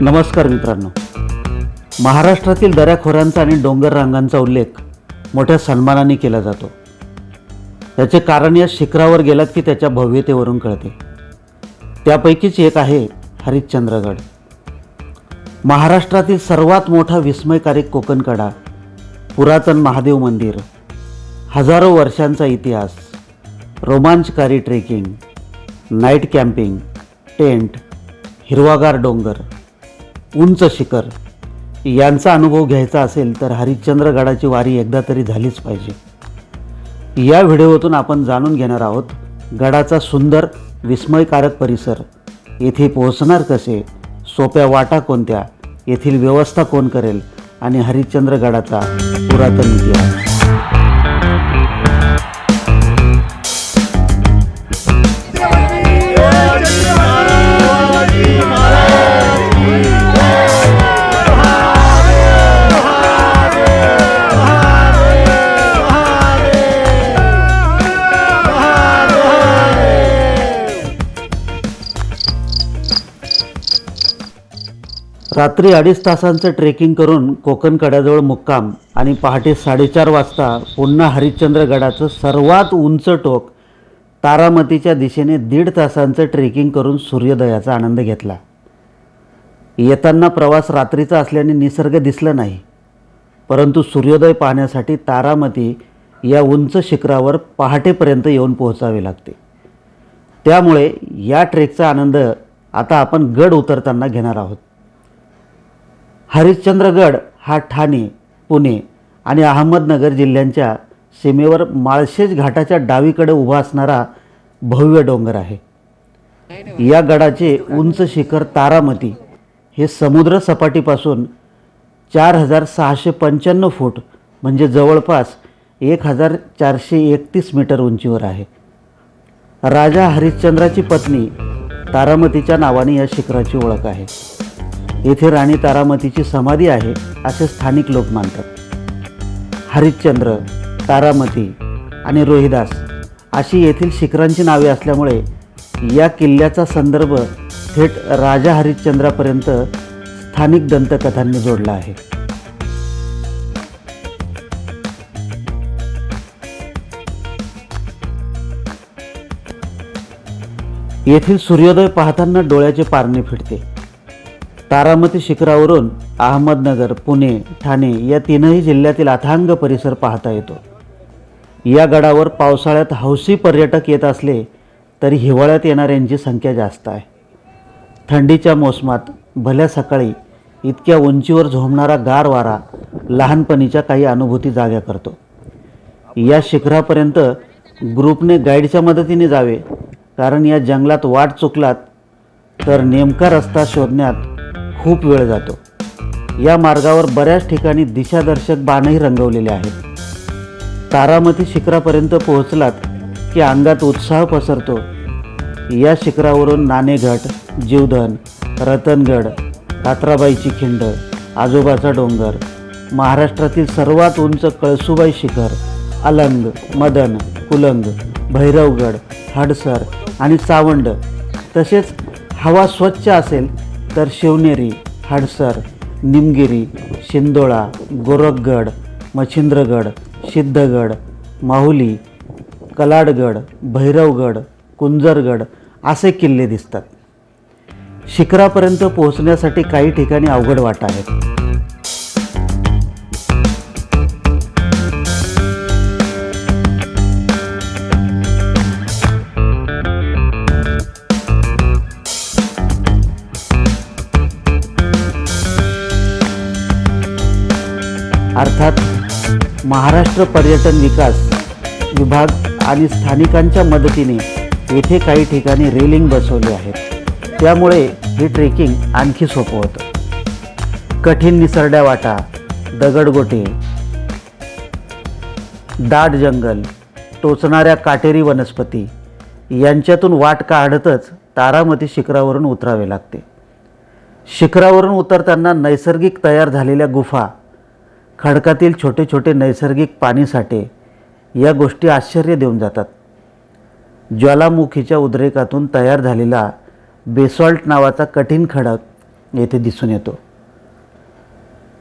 नमस्कार मित्रांनो. महाराष्ट्रातील दऱ्याखोऱ्यांचा आणि डोंगर रांगांचा उल्लेख मोठ्या सन्मानाने केला जातो. त्याचे कारण या शिखरावर गेलात की त्याच्या भव्यतेवरून कळते. त्यापैकीच एक आहे हरिश्चंद्रगड. महाराष्ट्रातील सर्वात मोठा विस्मयकारक कोकणकडा पुरातन महादेव मंदिर हजारो वर्षांचा इतिहास रोमांचकारी ट्रेकिंग नाईट कॅम्पिंग टेंट हिरवागार डोंगर उंच शिखर. यांचा अनुभव घ्यायचा असेल तर हरिश्चंद्रगडाची वारी एकदा तरी झालीच पाहिजे. या व्हिडिओतून आपण जाणून घेणार आहोत गडाचा सुंदर विस्मयकारक परिसर. येथे पोहोचणार कसे? सोप्या वाटा कोणत्या? येथील व्यवस्था कोण करेल? आणि हरिश्चंद्रगडाचा पुरातन इतिहास. रात्री अडीच तासांचं ट्रेकिंग करून कोकण कड्याजवळ मुक्काम आणि पहाटे साडेचार वाजता पुन्हा हरिश्चंद्रगडाचं सर्वात उंच टोक तारामतीच्या दिशेने दीड तासांचं ट्रेकिंग करून सूर्योदयाचा आनंद घेतला. येताना प्रवास रात्रीचा असल्याने निसर्ग दिसला नाही परंतु सूर्योदय पाहण्यासाठी तारामती या उंच शिखरावर पहाटेपर्यंत येऊन पोहोचावे लागते. त्यामुळे या ट्रेकचा आनंद आता आपण गड उतरताना घेणार आहोत. हरिश्चंद्रगड हा ठाणे पुणे आणि अहमदनगर जिल्ह्यांच्या सीमेवर माळशेज घाटाच्या डावीकडे उभा असणारा भव्य डोंगर आहे. या गडाचे उंच शिखर तारामती हे समुद्र सपाटीपासून चार हजार सहाशे पंच्याण्णव फूट म्हणजे जवळपास एक हजार चारशे एकतीस मीटर उंचीवर आहे. राजा हरिश्चंद्राची पत्नी तारामतीच्या नावाने या शिखराची ओळख आहे. येथे राणी तारामतीची समाधी आहे असे स्थानिक लोक मानतात. हरिश्चंद्र तारामती आणि रोहिदास अशी येथील शिखरांची नावे असल्यामुळे या किल्ल्याचा संदर्भ थेट राजा हरिश्चंद्रापर्यंत स्थानिक दंतकथांनी जोडला आहे. येथील सूर्योदय पाहताना डोळ्याचे पारणे फिटते. तारामती शिखरावरून अहमदनगर पुणे ठाणे या तीनही जिल्ह्यातील अथांग परिसर पाहता येतो. या गडावर पावसाळ्यात हौसी पर्यटक येत असले तरी हिवाळ्यात येणाऱ्यांची संख्या जास्त आहे. थंडीच्या मोसमात भल्या सकाळी इतक्या उंचीवर झोंबणारा गार वारा लहानपणीच्या काही अनुभूती जाग्या करतो. या शिखरापर्यंत ग्रुपने गाईडच्या मदतीने जावे कारण या जंगलात वाट चुकलात तर नेमका रस्ता शोधण्यात खूप वेळ जातो. या मार्गावर बऱ्याच ठिकाणी दिशादर्शक बाणही रंगवलेले आहेत. तारामती शिखरापर्यंत पोहोचलात की अंगात उत्साह पसरतो. या शिखरावरून नाणेघाट जीवधन रतनगड कात्राबाईची खिंड आजोबाचा डोंगर महाराष्ट्रातील सर्वात उंच कळसुबाई शिखर अलंग मदन कुलंग भैरवगड हडसर आणि चावंड तसेच हवा स्वच्छ असेल तर शिवनेरी हडसर निमगिरी शिंदोळा गोरखगड मच्छिंद्रगड सिद्धगड माहुली कलाडगड भैरवगड कुंजरगड असे किल्ले दिसतात. शिखरापर्यंत पोहोचण्यासाठी काही ठिकाणी अवघड वाटा आहेत. अर्थात महाराष्ट्र पर्यटन विकास विभाग आणि स्थानिकांच्या मदतीने येथे काही ठिकाणी रेलिंग बसवली आहेत. त्यामुळे हे ट्रेकिंग आणखी सोपं होतं. कठीण निसरड्या वाटा दगडगोटे दाट जंगल टोचणाऱ्या काटेरी वनस्पती यांच्यातून वाट काढतच तारामती शिखरावरून उतरावे लागते. शिखरावरून उतरताना नैसर्गिक तयार झालेल्या गुफा खडकातील छोटे छोटे नैसर्गिक पाणीसाठे या गोष्टी आश्चर्य देऊन जातात. ज्वालामुखीच्या उद्रेकातून तयार झालेला बेसॉल्ट नावाचा कठीण खडक येथे दिसून येतो.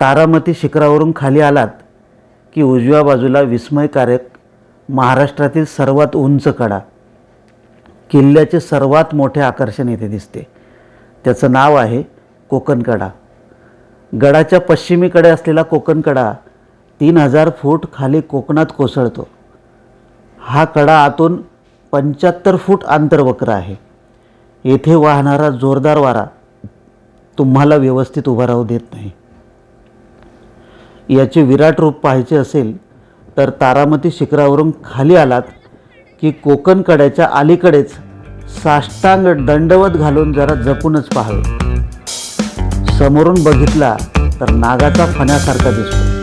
तारामती शिखरावरून खाली आलात की उजव्या बाजूला विस्मयकारक महाराष्ट्रातील सर्वात उंच कडा. किल्ल्याचे सर्वात मोठे आकर्षण येथे दिसते. त्याचं नाव आहे कोकणकडा गडाच्या पश्चिमेकडे असलेला कोकण कडा तीन हजार फूट खाली कोकणात कोसळतो. हा कडा आतून पंच्याहत्तर फूट आंतरवक्र आहे. येथे वाहणारा जोरदार वारा तुम्हाला व्यवस्थित उभा राहू देत नाही. याचे विराट रूप पाहायचे असेल तर तारामती शिखरावरून खाली आलात की कोकण कड्याच्या अलीकडेच साष्टांग दंडवत घालून जरा जपूनच पाहावे. समोरून बघितला तर नागाचा फण्यासारखा दिसतो.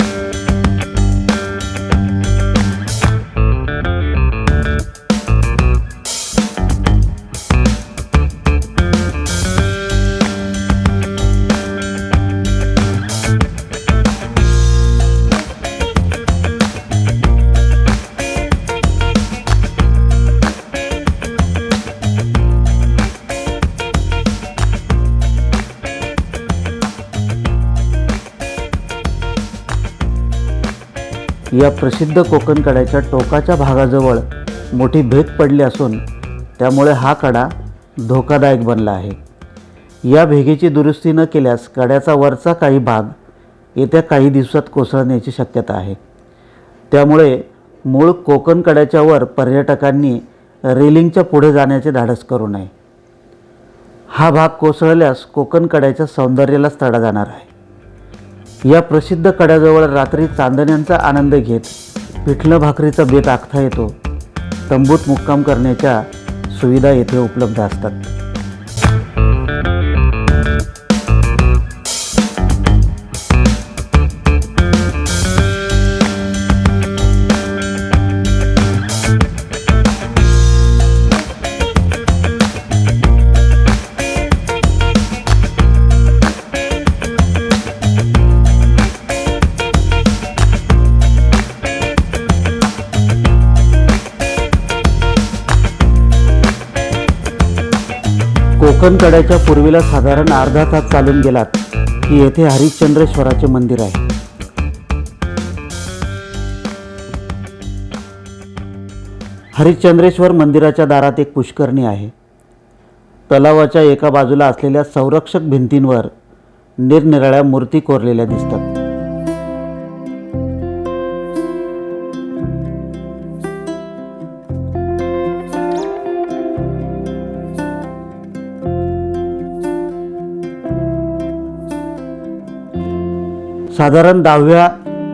या प्रसिद्ध कोकण कड्याच्या टोकाच्या भागाजवळ मोठी भेट पडली असून त्यामुळे हा कडा धोकादायक बनला आहे. या भेगेची दुरुस्ती न केल्यास कड्याचा वरचा काही भाग येत्या काही दिवसात कोसळण्याची शक्यता आहे. त्यामुळे मूळ कोकण कड्याच्या वर पर्यटकांनी रेलिंगच्या पुढे जाण्याचे धाडस करू नये. हा भाग कोसळल्यास कोकण कड्याच्या सौंदर्यालाच तडा जाणार आहे. या प्रसिद्ध कड्याजवळ रात्री चांदण्यांचा आनंद घेत पिठलं भाकरीचा बेत आखता येतो. तंबूत मुक्काम करण्याच्या सुविधा येथे उपलब्ध असतात. कोकण कड्याच्या पूर्वीला साधारण अर्धा तास चालून गेलात की येथे हरिश्चंद्रेश्वराचे मंदिर आहे. हरिश्चंद्रेश्वर मंदिराच्या दारात एक पुष्करणी आहे. तलावाच्या एका बाजूला असलेल्या संरक्षक भिंतींवर निरनिराळ्या मूर्ती कोरलेल्या दिसतात. साधारण दहाव्या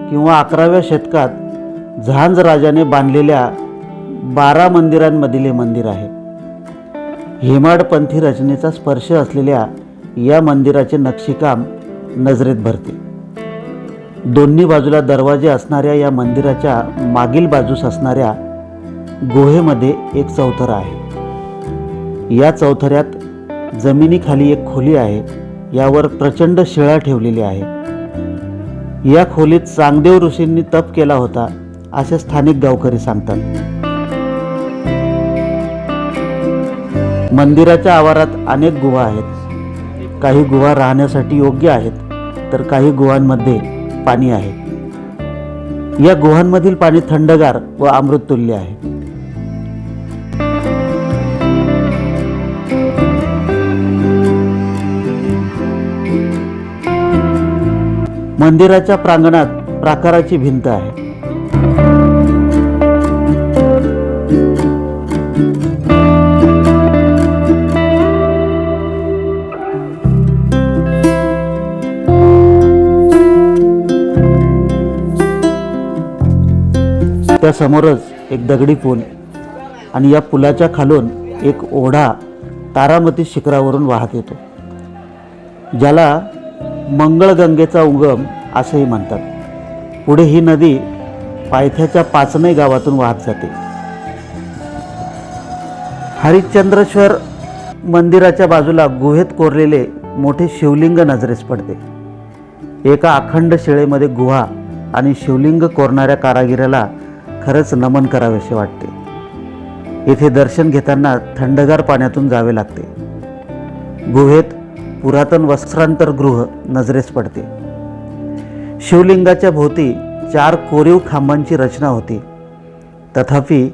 किंवा अकराव्या शतकात झांज राजाने बांधलेल्या बारा मंदिरांमधील हे मंदिर आहे. हेमाडपंथी रचनेचा स्पर्श असलेल्या या मंदिराचे नक्षीकाम नजरेत भरते. दोन्ही बाजूला दरवाजे असणाऱ्या या मंदिराच्या मागील बाजूस असणाऱ्या गुहेमध्ये एक चौथरा आहे. या चौथऱ्यात जमिनीखाली एक खोली आहे. यावर प्रचंड शिळा ठेवलेली आहे या खोलीत चांगदेव ऋषींनी तप केला होता असे स्थानिक गावकरी सांगतात. मंदिराच्या आवारात अनेक गुहा आहेत. काही गुहा राहण्यासाठी योग्य आहेत तर काही गुहांमध्ये पाणी आहे. या गुहांमधील पाणी थंडगार व अमृततुल्य आहे. मंदिराच्या प्रांगणात प्राकाराची भिंत आहे. त्यासमोरच एक दगडी पूल आणि या पुलाच्या खालून एक ओढा तारामती शिखरावरून वाहत येतो ज्याला मंगळगंगेचा उगम असेही म्हणतात. पुढे ही नदी पायथ्याच्या पाचनई गावातून वाहत जाते. हरिश्चंद्रेश्वर मंदिराच्या बाजूला गुहेत कोरलेले मोठे शिवलिंग नजरेस पडते. एका अखंड शिळेमध्ये गुहा आणि शिवलिंग कोरणाऱ्या कारागिराला खरंच नमन करावेसे वाटते. येथे दर्शन घेताना थंडगार पाण्यातून जावे लागते. गुहेत पुरातन वस्त्रांतरगृह नजरेस पडते. शिवलिंगाच्या भोवती चार कोरीव खांबांची रचना होती. तथापि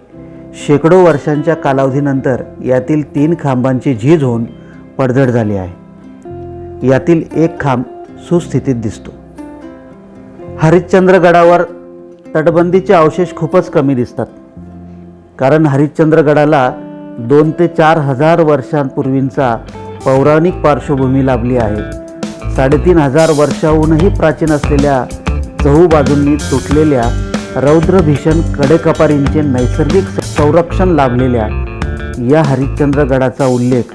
शेकडो वर्षांच्या कालावधीनंतर यातील तीन खांबांची झीज होऊन पडझड झाली आहे. यातील एक खांब सुस्थितीत दिसतो. हरिश्चंद्रगडावर तटबंदीचे अवशेष खूपच कमी दिसतात. कारण हरिश्चंद्रगडाला दोन ते चार हजार वर्षांपूर्वींचा पौराणिक पार्श्वभूमी लाभली आहे. साडेतीन हजार वर्षाहूनही प्राचीन असलेल्या चहूबाजूंनी तुटलेल्या रौद्रभीषण कडेकपारींचे नैसर्गिक संरक्षण लाभलेल्या या हरिश्चंद्रगडाचा उल्लेख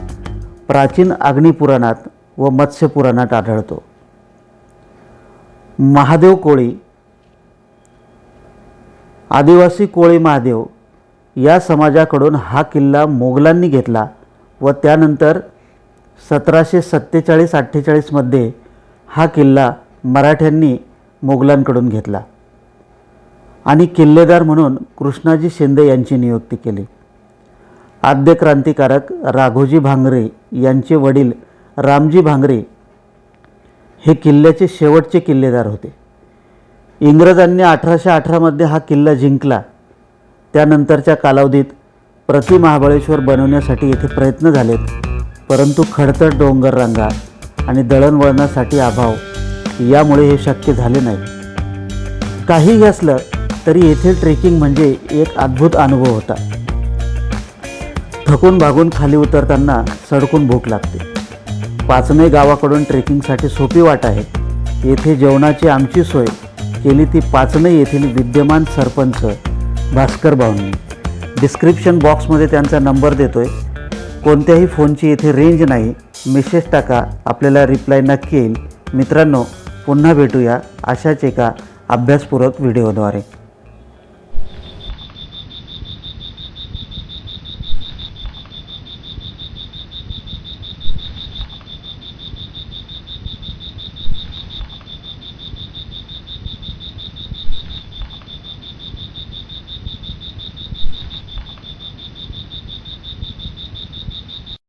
प्राचीन अग्निपुराणात व मत्स्यपुराणात आढळतो. महादेव कोळी आदिवासी कोळी महादेव या समाजाकडून हा किल्ला मोगलांनी घेतला व त्यानंतर सतराशे सत्तेचाळीस अठ्ठेचाळीसमध्ये हा किल्ला मराठ्यांनी मोगलांकडून घेतला आणि किल्लेदार म्हणून कृष्णाजी शिंदे यांची नियुक्ती केली. आद्य क्रांतिकारक राघोजी भांगरे यांचे वडील रामजी भांगरे हे किल्ल्याचे शेवटचे किल्लेदार होते. इंग्रजांनी अठराशे अठरामध्ये हा किल्ला जिंकला. त्यानंतरच्या कालावधीत प्रति महाबळेश्वर बनवण्यासाठी येथे प्रयत्न झालेत. परंतु खडतर डोंगर रांगा आणि दळणवळणासाठी अभाव यामुळे हे शक्य झाले नाही. काहीही असलं तरी येथील ट्रेकिंग म्हणजे एक अद्भुत अनुभव होता. थकून भागून खाली उतरताना सडकून भूक लागते. पाचणे गावाकडून ट्रेकिंगसाठी सोपी वाट आहे. येथे जेवणाची आमची सोय केली ती पाचणे येथील विद्यमान सरपंच भास्कर भाऊंनी. डिस्क्रिप्शन बॉक्समध्ये त्यांचा नंबर देतोय. कोणत्याही फोनची येथे रेंज नाही. मेसेज टाका आपल्याला रिप्लाय नक्की येईल. मित्रांनो पुन्हा भेटूया अशाच एका अभ्यासपूरक व्हिडिओद्वारे